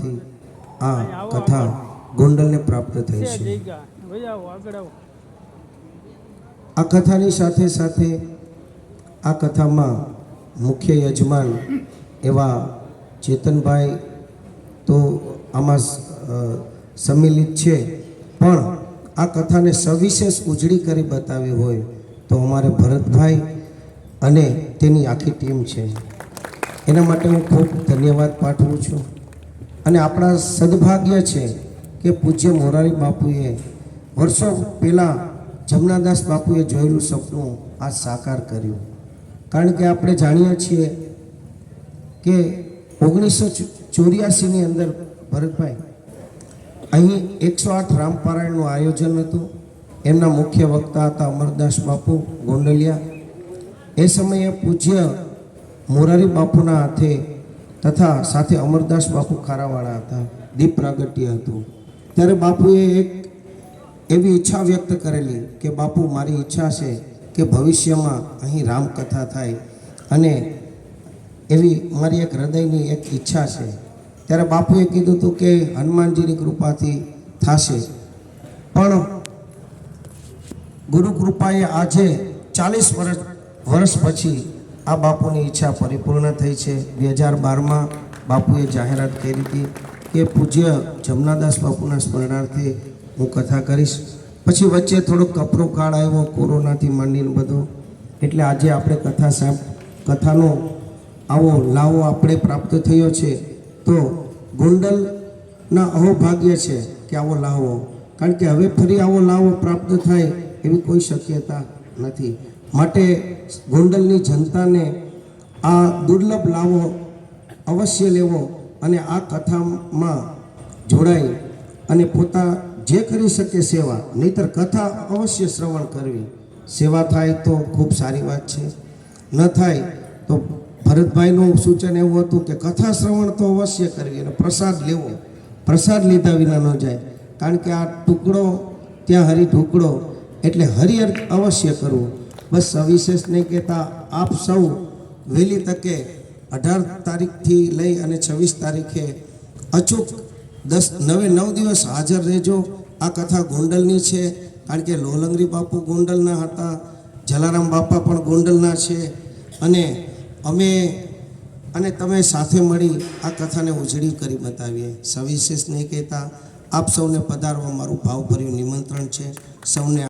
થી આ કથા ગોંડલને પ્રાપ્ત થઈ છે આ કથાની સાથે સાથે આ કથામાં મુખ્ય યજમાન એવા ચેતનભાઈ તો આમાં સંમિલિત છે. પણ આ કથાને સવિશેષ ઉજળી કરી બતાવી હોય તો અમારે ભરતભાઈ અને તેની આખી ટીમ છે. એના માટે હું ખૂબ ધન્યવાદ પાઠવું છું. અને આપણા સદભાગ્ય છે કે પૂજ્ય મોરારી બાપુએ વર્ષો પહેલાં જમનાદાસ બાપુએ જોયેલું સપનું આ સાકાર કર્યું. કારણ કે આપણે જાણીએ છીએ કે ઓગણીસો ચોર્યાસીની અંદર ભરતભાઈ, અહીં એકસો આઠ રામપારાયણનું આયોજન હતું. એમના મુખ્ય વક્તા હતા અમરદાસ બાપુ ગોંડલિયા. એ સમયે પૂજ્ય મોરારી બાપુના હાથે તથા સાથે અમરદાસ બાપુ ખારાવાળા હતા. દીપ પ્રાગટ્ય હતું. ત્યારે બાપુએ એક એવી ઈચ્છા વ્યક્ત કરેલી કે, બાપુ, મારી ઈચ્છા છે કે ભવિષ્યમાં અહીં રામકથા થાય. અને એવી મારી એક હૃદયની એક ઈચ્છા છે. ત્યારે બાપુએ કીધું હતું કે, હનુમાનજીની કૃપાથી થશે. પણ ગુરુ કૃપાએ આજે ચાલીસ વર્ષ વર્ષ પછી આ બાપુની ઈચ્છા પરિપૂર્ણ થઈ છે. બે હજાર બારમાં બાપુએ જાહેરાત કરી હતી કે પૂજ્ય જમનાદાસ બાપુના સ્મરણાર્થે હું કથા કરીશ. પછી વચ્ચે થોડોક કપરો કાળ આવ્યો, કોરોનાથી માંડીને બધો. એટલે આજે આપણે કથા સાહેબ કથાનો આવો લાવો આપણે પ્રાપ્ત થયો છે. તો ગોંડલના અહોભાગ્ય છે કે આવો લાવો. કારણ કે હવે ફરી આવો લાવો પ્રાપ્ત થાય એવી કોઈ શક્યતા નથી. માટે ગોંડલની જનતાને આ દુર્લભ લાવો અવશ્ય લેવો અને આ કથામાં જોડાઈ અને પોતા જે કરી શકે સેવા, નહીતર કથા અવશ્ય શ્રવણ કરવી. સેવા થાય તો ખૂબ સારી વાત છે. ન થાય તો ભરતભાઈનું સૂચન એવું હતું કે કથા શ્રવણ તો અવશ્ય કરવી અને પ્રસાદ લેવો. પ્રસાદ લીધા વિના ન જાય. કારણ કે આ ટુકડો, ત્યાં હરી ઢુકડો એટલે હરિહર અવશ્ય કરવું. બસ સવિશેષ નહીં કહેતા, આપ સૌ વહેલી તકે અઢાર તારીખથી લઈ અને છવ્વીસ તારીખે અચૂક દસ, નવે, નવ દિવસ હાજર રહેજો. આ કથા ગોંડલની છે, કારણ કે લોલંગરી બાપુ ગોંડલના હતા, જલારામ બાપા પણ ગોંડલના છે. અને અમે અને તમે સાથે મળી આ કથાને ઉજળી કરી બતાવીએ. સવિશેષ નહીં કહેતા, આપ સૌને પધારવા મારું ભાવભર્યું નિમંત્રણ છે. સૌને